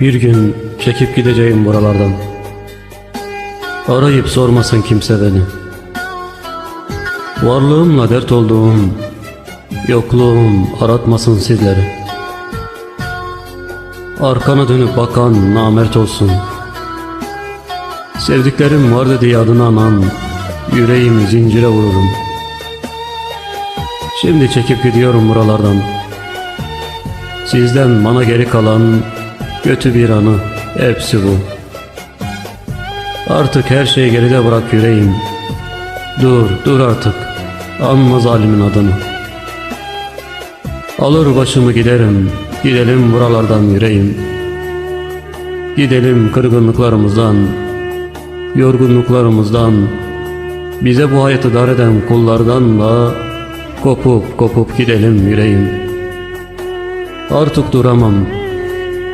Bir gün çekip gideceğim buralardan. Arayıp sormasın kimse beni. Varlığımla dert olduğum, yokluğum aratmasın sizleri. Arkana dönüp bakan namert olsun. Sevdiklerim vardı diye adını anan, yüreğimi zincire vururum. Şimdi çekip gidiyorum buralardan. Sizden bana geri kalan kötü bir anı hepsi bu. Artık her şeyi geride bırak yüreğim. Dur, dur artık. Anma zalimin adını. Alır başımı giderim. Gidelim buralardan yüreğim. Gidelim kırgınlıklarımızdan, yorgunluklarımızdan, bize bu hayatı dar eden kullardan da kopup kopup gidelim yüreğim. Artık duramam,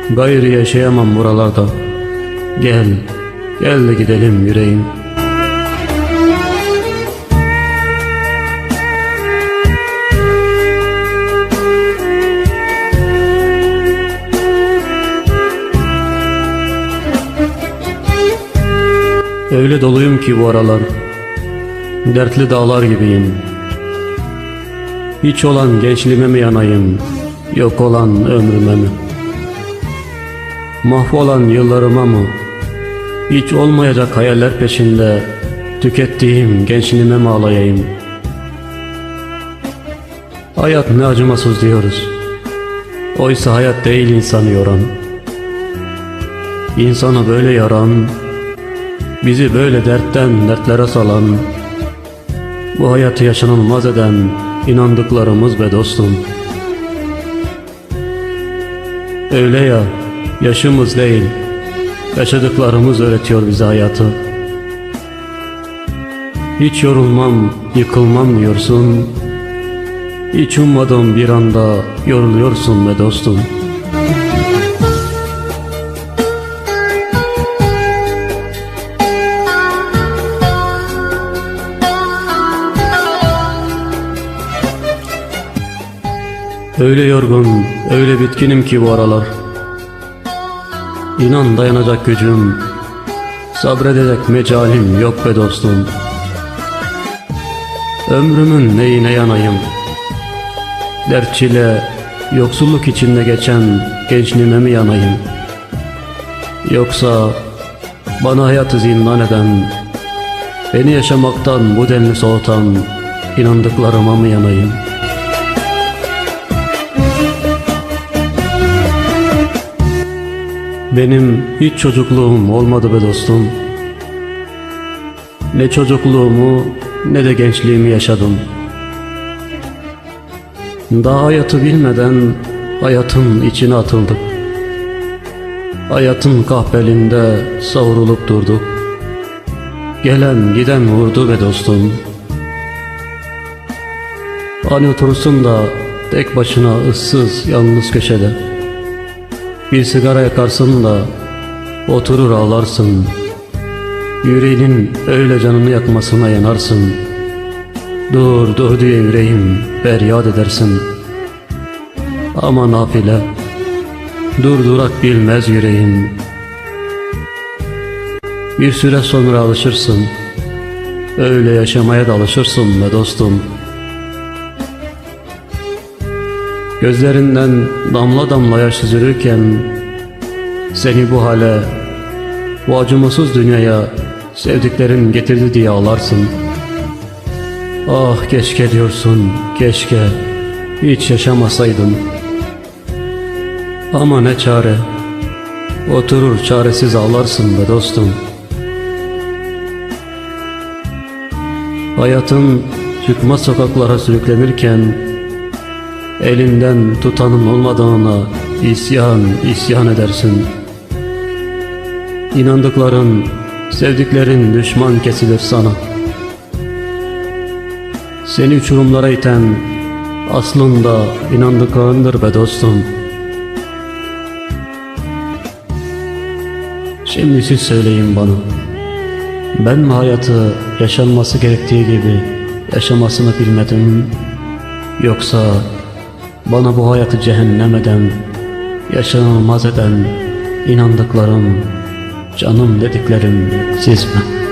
gayrı yaşayamam buralarda. Gel, gel de gidelim yüreğim. Öyle doluyum ki bu aralar Dertli dağlar gibiyim Hiç olan gençliğime mi yanayım Yok olan ömrüme mi Mahvolan yıllarıma mı? Hiç olmayacak hayaller peşinde Tükettiğim gençliğime mi alayayım Hayat ne acımasız diyoruz. Oysa hayat değil insanı yoran. İnsanı böyle yaran Bizi böyle dertten dertlere salan, bu hayatı yaşanılmaz eden inandıklarımız be dostum. Öyle ya, yaşımız değil, yaşadıklarımız öğretiyor bize hayatı. Hiç yorulmam, yıkılmam diyorsun. Hiç ummadığım bir anda yoruluyorsun be dostum. Öyle yorgun, öyle bitkinim ki bu aralar. İnan dayanacak gücüm, sabredecek mecalim yok be dostum. Ömrümün neyine yanayım? Dert yoksulluk içinde geçen gençliğime mi yanayım? Yoksa bana hayatı zindan eden, beni yaşamaktan bu denli soğutan inandıklarıma mı yanayım?'' Benim hiç çocukluğum olmadı be dostum. Ne çocukluğumu ne de gençliğimi yaşadım. Daha hayatı bilmeden hayatın içine atıldık. Hayatın kahpelinde savrulup durduk. Gelen giden vurdu be dostum. Hani oturursun da tek başına ıssız yalnız köşede. Bir sigara yakarsın da oturur ağlarsın. Yüreğinin öyle canını yakmasına yanarsın. Dur dur diye yüreğim feryat edersin. Ama nafile dur durak bilmez yüreğim. Bir süre sonra alışırsın. Öyle yaşamaya da alışırsın be dostum. Gözlerinden damla damla yaş süzülürken Seni bu hale, bu acımasız dünyaya sevdiklerin getirdi diye ağlarsın. Ah keşke diyorsun, keşke hiç yaşamasaydım. Ama ne çare, oturur çaresiz ağlarsın be dostum. Hayatın çıkmaz sokaklara sürüklenirken Elinden tutanın olmadığına isyan, isyan edersin. İnandıkların, sevdiklerin düşman kesilir sana. Seni uçurumlara iten aslında inandıklarındır be dostum. Şimdi siz söyleyin bana. Ben mi hayatı yaşanması gerektiği gibi yaşamasını bilmedim? Yoksa bana bu hayatı cehennem eden, yaşanılmaz eden inandıklarım, canım dediklerim siz mi?